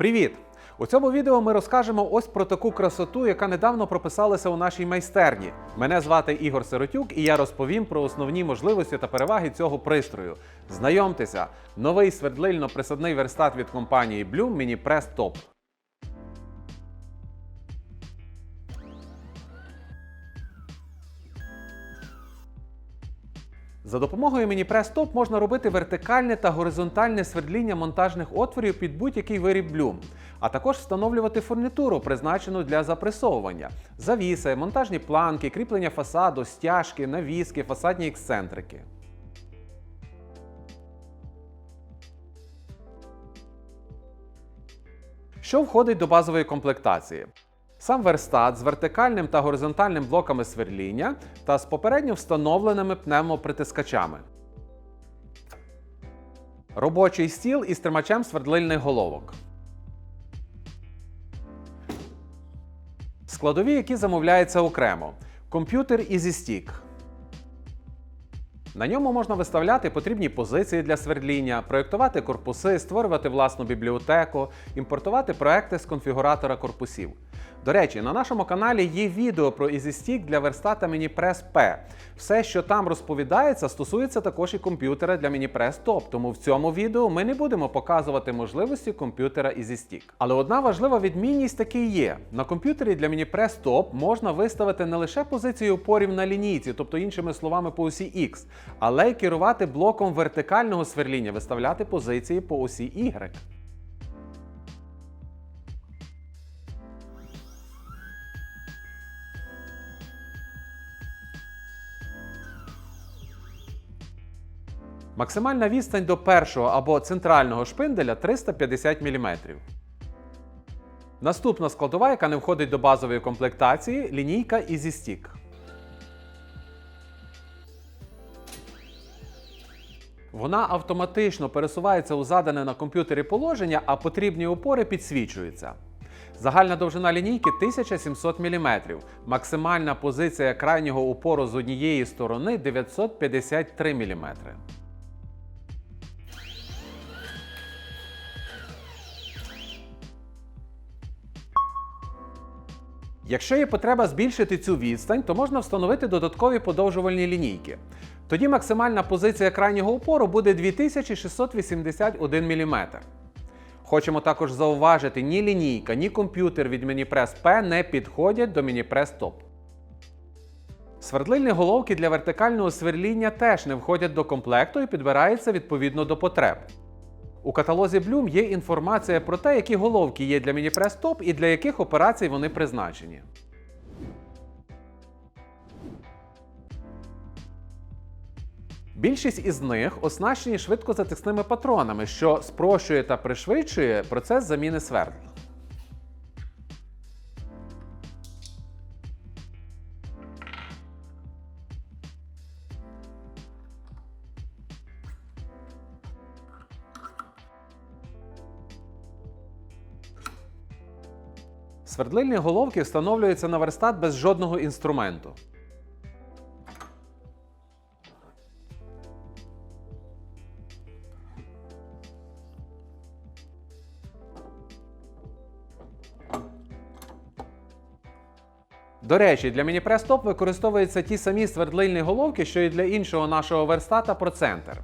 Привіт! У цьому відео ми розкажемо ось про таку красоту, яка недавно прописалася у нашій майстерні. Мене звати Ігор Сиротюк, і я розповім про основні можливості та переваги цього пристрою. Знайомтеся, новий свердлильно-присадний верстат від компанії Bloom Mini Press Top. За допомогою міні-прес топ можна робити вертикальне та горизонтальне свердління монтажних отворів під будь-який виріб блюм, а також встановлювати фурнітуру, призначену для запресовування, завіси, монтажні планки, кріплення фасаду, стяжки, навіски, фасадні ексцентрики. Що входить до базової комплектації? Сам верстат з вертикальним та горизонтальним блоками сверління та з попередньо встановленими пневмопритискачами. Робочий стіл із тримачем свердлильних головок. Складові, які замовляються окремо. Комп'ютер EasyStick. На ньому можна виставляти потрібні позиції для свердління, проєктувати корпуси, створювати власну бібліотеку, імпортувати проекти з конфігуратора корпусів. До речі, на нашому каналі є відео про EasyStick для верстата MiniPress P. Все, що там розповідається, стосується також і комп'ютера для MiniPress Top, тому в цьому відео ми не будемо показувати можливості комп'ютера EasyStick. Але одна важлива відмінність таки є: на комп'ютері для MiniPress Top можна виставити не лише позицію опорів на лінійці, тобто іншими словами по осі X, але й керувати блоком вертикального сверління, виставляти позиції по осі Y. Максимальна відстань до першого або центрального шпинделя 350 мм. Наступна складова, яка не входить до базової комплектації, лінійка EasyStick. Вона автоматично пересувається у задане на комп'ютері положення, а потрібні опори підсвічуються. Загальна довжина лінійки 1700 мм. Максимальна позиція крайнього упору з однієї сторони 953 мм. Якщо є потреба збільшити цю відстань, то можна встановити додаткові подовжувальні лінійки. Тоді максимальна позиція крайнього опору буде 2681 мм. Хочемо також зауважити, ні лінійка, ні комп'ютер від MiniPress P не підходять до MiniPress Top. Свердлильні головки для вертикального сверління теж не входять до комплекту і підбираються відповідно до потреб. У каталозі Bloom є інформація про те, які головки є для MiniPress Top і для яких операцій вони призначені. Більшість із них оснащені швидкозатисними патронами, що спрощує та пришвидшує процес заміни свердл. Свердлильні головки встановлюються на верстат без жодного інструменту. До речі, для Top використовуються ті самі свердлильні головки, що і для іншого нашого верстата ProCenter.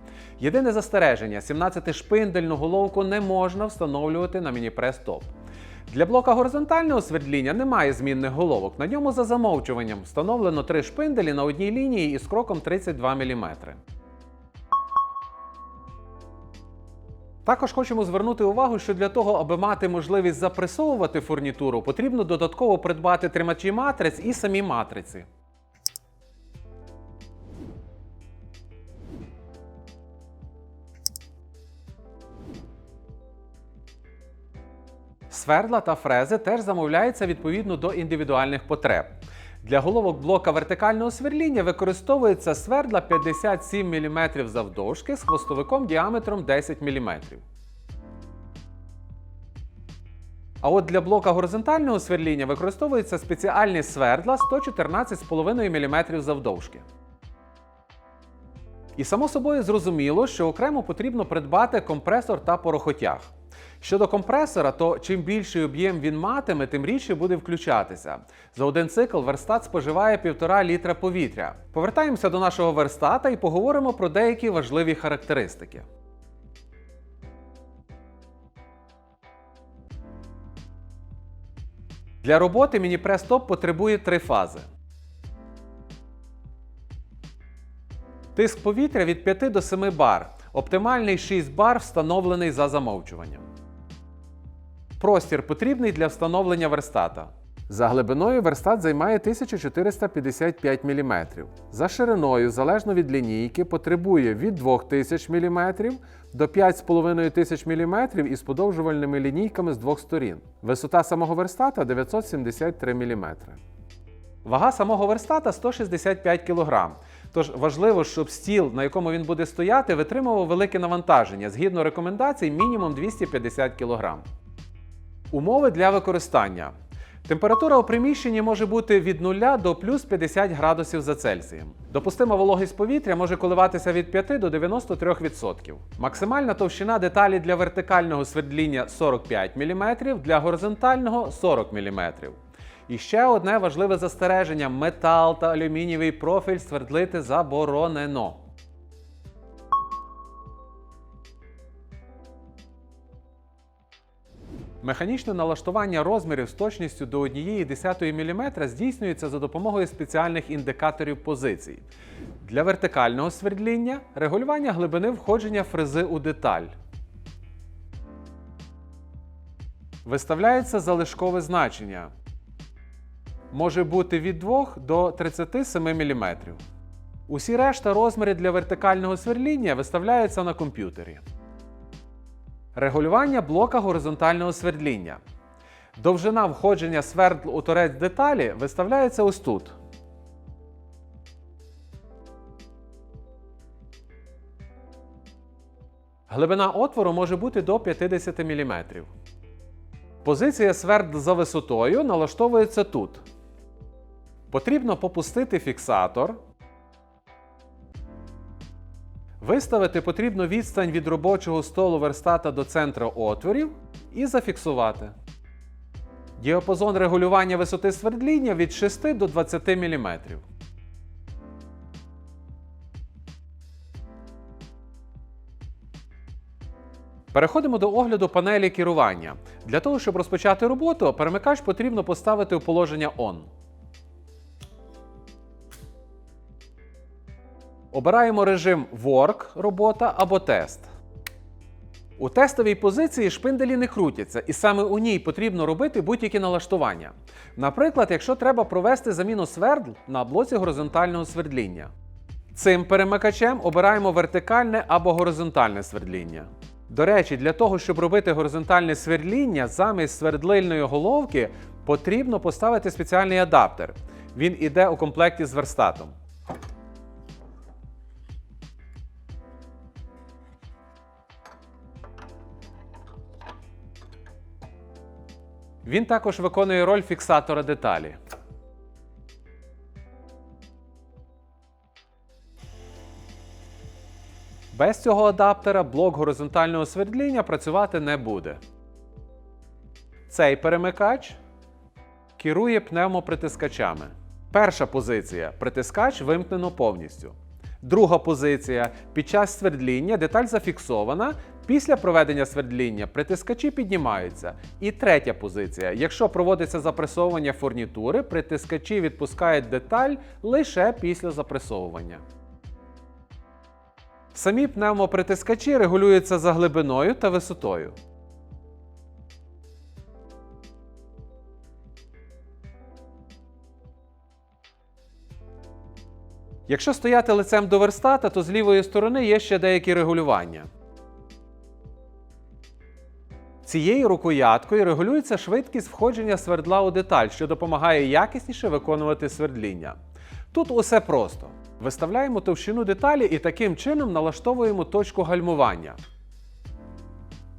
Єдине застереження: 17-шпиндельну головку не можна встановлювати на Top. Для блока горизонтального свердління немає змінних головок. На ньому за замовчуванням встановлено три шпинделі на одній лінії із кроком 32 мм. Також хочемо звернути увагу, що для того, аби мати можливість запресовувати фурнітуру, потрібно додатково придбати тримачі матриць і самі матриці. Свердла та фрези теж замовляються відповідно до індивідуальних потреб. Для головок блока вертикального сверління використовується свердла 57 мм завдовжки з хвостовиком діаметром 10 мм. А от для блока горизонтального сверління використовуються спеціальні свердла 114,5 мм завдовжки. І само собою зрозуміло, що окремо потрібно придбати компресор та порохотяг. Щодо компресора, то чим більший об'єм він матиме, тим рідше буде включатися. За один цикл верстат споживає 1,5 літра повітря. Повертаємося до нашого верстата і поговоримо про деякі важливі характеристики. Для роботи міні-прес-топ потребує три фази. Тиск повітря від 5 до 7 бар. Оптимальний 6 бар встановлений за замовчуванням. Простір потрібний для встановлення верстата. За глибиною верстат займає 1455 мм. За шириною, залежно від лінійки, потребує від 2000 мм до 5500 мм із подовжувальними лінійками з двох сторін. Висота самого верстата 973 мм. Вага самого верстата 165 кг. Тож важливо, щоб стіл, на якому він буде стояти, витримував велике навантаження згідно рекомендацій мінімум 250 кг. Умови для використання. Температура у приміщенні може бути від 0 до плюс 50 градусів за Цельсієм. Допустима вологість повітря може коливатися від 5 до 93%. Максимальна товщина деталі для вертикального свердління 45 мм, для горизонтального 40 мм. І ще одне важливе застереження: метал та алюмінієвий профіль свердлити заборонено. Механічне налаштування розмірів з точністю до 1,1 мм здійснюється за допомогою спеціальних індикаторів позицій. Для вертикального свердління регулювання глибини входження фрези у деталь. Виставляється залишкове значення. Може бути від 2 до 37 мм. Усі решта розміри для вертикального сверління виставляються на комп'ютері. Регулювання блока горизонтального свердління. Довжина входження свердл у торець деталі виставляється ось тут. Глибина отвору може бути до 50 мм. Позиція свердл за висотою налаштовується тут. Потрібно попустити фіксатор. Виставити потрібно відстань від робочого столу верстата до центра отворів і зафіксувати. Діапазон регулювання висоти свердління від 6 до 20 мм. Переходимо до огляду панелі керування. Для того, щоб розпочати роботу, перемикач потрібно поставити у положення ON. Обираємо режим Work робота або тест. У тестовій позиції шпинделі не крутяться, і саме у ній потрібно робити будь-які налаштування. Наприклад, якщо треба провести заміну свердл на блоці горизонтального свердління. Цим перемикачем обираємо вертикальне або горизонтальне свердління. До речі, для того, щоб робити горизонтальне свердління, замість свердлильної головки потрібно поставити спеціальний адаптер. Він іде у комплекті з верстатом. Він також виконує роль фіксатора деталі. Без цього адаптера блок горизонтального свердління працювати не буде. Цей перемикач керує пневмопритискачами. Перша позиція притискач вимкнено повністю. Друга позиція під час свердління деталь зафіксована. Після проведення свердління притискачі піднімаються. І третя позиція. Якщо проводиться запресовування фурнітури, притискачі відпускають деталь лише після запресовування. Самі пневмопритискачі регулюються за глибиною та висотою. Якщо стояти лицем до верстата, то з лівої сторони є ще деякі регулювання. Цією рукояткою регулюється швидкість входження свердла у деталь, що допомагає якісніше виконувати свердління. Тут усе просто. Виставляємо товщину деталі і таким чином налаштовуємо точку гальмування.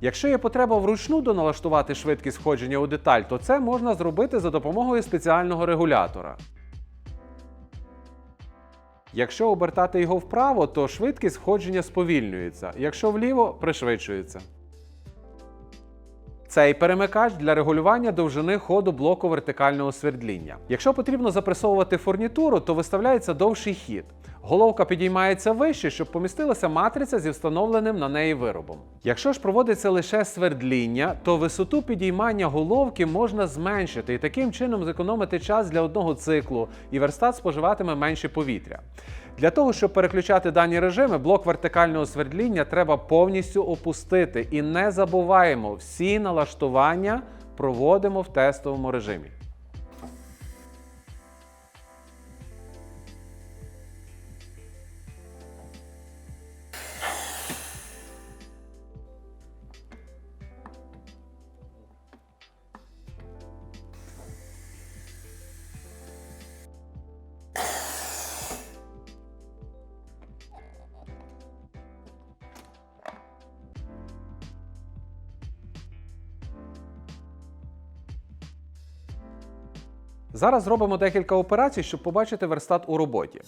Якщо є потреба вручну доналаштувати швидкість входження у деталь, то це можна зробити за допомогою спеціального регулятора. Якщо обертати його вправо, то швидкість входження сповільнюється, якщо вліво пришвидшується. Цей перемикач для регулювання довжини ходу блоку вертикального свердління. Якщо потрібно запресовувати фурнітуру, то виставляється довший хід. Головка підіймається вище, щоб помістилася матриця зі встановленим на неї виробом. Якщо ж проводиться лише свердління, то висоту підіймання головки можна зменшити і таким чином зекономити час для одного циклу, і верстат споживатиме менше повітря. Для того, щоб переключати дані режими, блок вертикального свердління треба повністю опустити. І не забуваємо, всі налаштування проводимо в тестовому режимі. Зараз зробимо декілька операцій, щоб побачити верстат у роботі.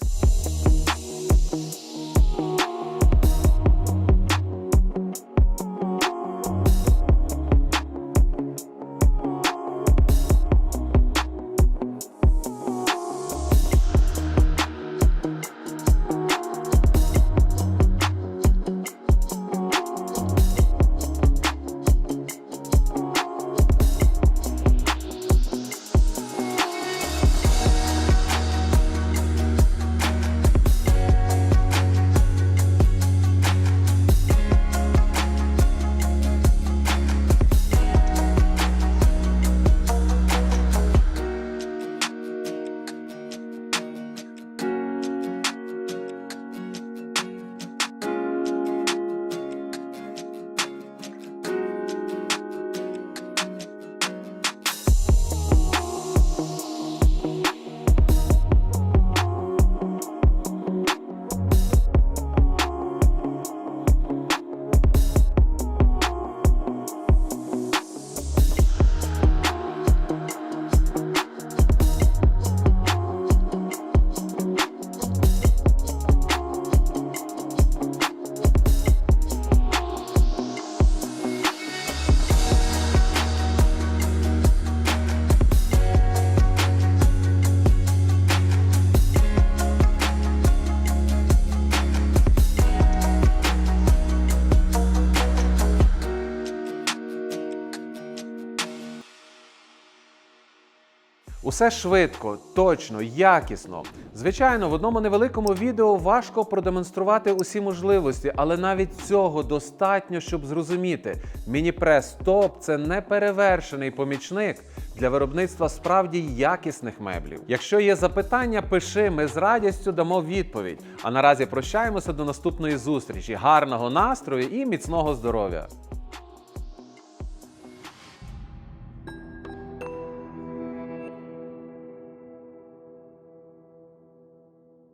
Усе швидко, точно, якісно. Звичайно, в одному невеликому відео важко продемонструвати усі можливості, але навіть цього достатньо, щоб зрозуміти. Міні-прес топ це неперевершений помічник для виробництва справді якісних меблів. Якщо є запитання, пиши, ми з радістю дамо відповідь. А наразі прощаємося до наступної зустрічі. Гарного настрою і міцного здоров'я!